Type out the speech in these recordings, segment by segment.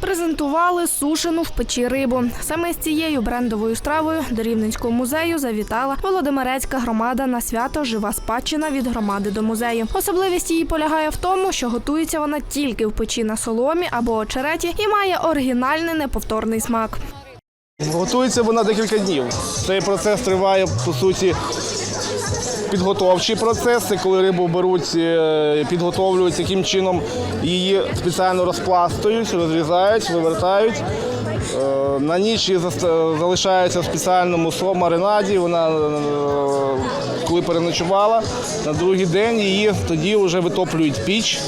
Презентували сушену в печі рибу. Саме з цією брендовою стравою до Рівненського музею завітала Володимирецька громада на свято Жива спадщина від громади до музею. Особливість її полягає в тому, що готується вона тільки в печі на соломі або очереті і має оригінальний неповторний смак. Готується вона декілька днів. Цей процес триває, по суті, підготовчий процес. Це коли рибу беруть, е, підготовлюють, яким чином її спеціально розпластують, розрізають, вивертають. Е, На ніч її залишається в спеціальному маринаді. Вона, е, коли переночувала, на другий день її тоді вже витоплюють піч,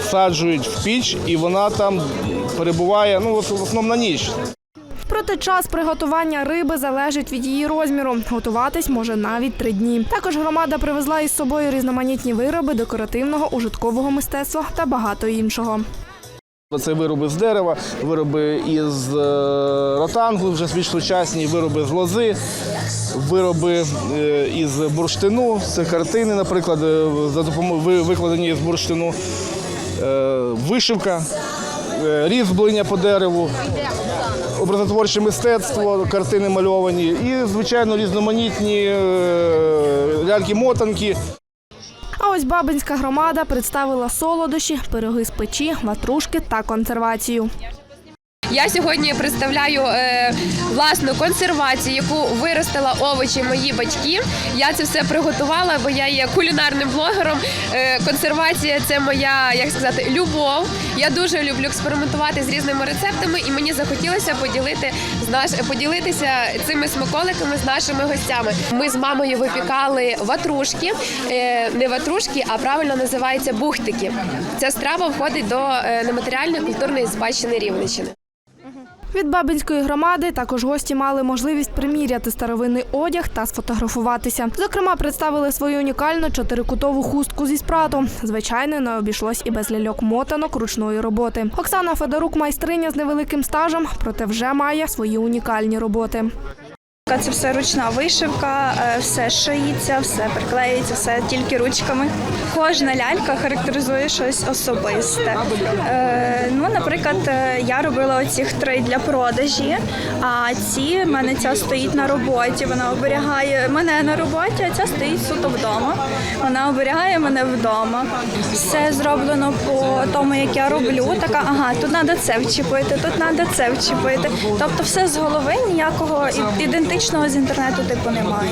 всаджують в піч, і вона там перебуває ну, в основному на ніч. Проте час приготування риби залежить від її розміру. Готуватись може навіть три дні. Також громада привезла із собою різноманітні вироби декоративного ужиткового мистецтва та багато іншого. Це вироби з дерева, вироби із е, ротангу, вже більш сучасні, вироби з лози, вироби е, із бурштину, це картини, наприклад, е, за допомогою викладені з бурштину, вишивка, різьблення по дереву, образотворче мистецтво, картини мальовані і, звичайно, різноманітні е, ляльки-мотанки. А ось Бабинська громада представила солодощі, пироги з печі, ватрушки та консервацію. Я сьогодні представляю е, власну консервацію, яку виростила овочі мої батьки. Я це все приготувала, бо я є кулінарним блогером. Е, консервація це моя, як сказати, любов. Я дуже люблю експериментувати з різними рецептами, і мені захотілося поділити з наш поділитися цими смаколиками з нашими гостями. Ми з мамою випікали ватрушки, е, не ватрушки, а правильно називається бухтики. Ця страва входить до е, нематеріальної культурної спадщини Рівненщини. Від Бабинської громади також гості мали можливість приміряти старовинний одяг та сфотографуватися. Зокрема, представили свою унікальну чотирикутову хустку зі спрату. Звичайно, не обійшлось і без ляльок мотанок ручної роботи. Оксана Федорук майстриня з невеликим стажем, проте вже має свої унікальні роботи. Це все ручна вишивка, е, все шиється, все приклеюється, все тільки ручками. Кожна лялька характеризує щось особисте. Е, ну, наприклад, е, я робила оцих три для продажі, а ці в мене ця стоїть на роботі. Вона оберігає мене на роботі, а ця стоїть суто вдома. Вона оберігає мене вдома. Все зроблено по тому, як я роблю. Така, ага, тут треба це вчепити, тут треба це вчепити. Тобто, все з голови ніякого і- ідентичного з інтернету типу немає.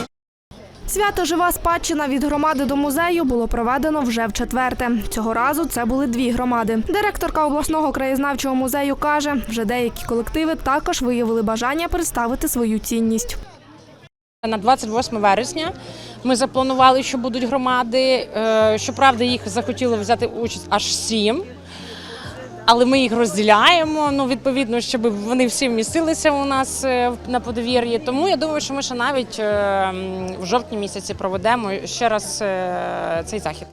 Свято Жива спадщина від громади до музею було проведено вже в четверте. Цього разу це були дві громади. Директорка обласного краєзнавчого музею каже, вже деякі колективи також виявили бажання представити свою цінність. На 28 вересня ми запланували, що будуть громади. Е, Щоправда, їх захотіли взяти участь аж сім. Але ми їх розділяємо. Ну, відповідно, щоб вони всі вмістилися у нас е, на подвір'ї. Тому я думаю, що ми ще навіть е, в жовтні місяці проведемо ще раз е, цей захід.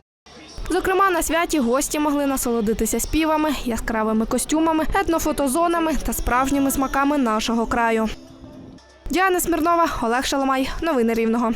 Зокрема, на святі гості могли насолодитися співами, яскравими костюмами, етнофотозонами та справжніми смаками нашого краю. Діана Смірнова, Олег Шаламай. Новини Рівного.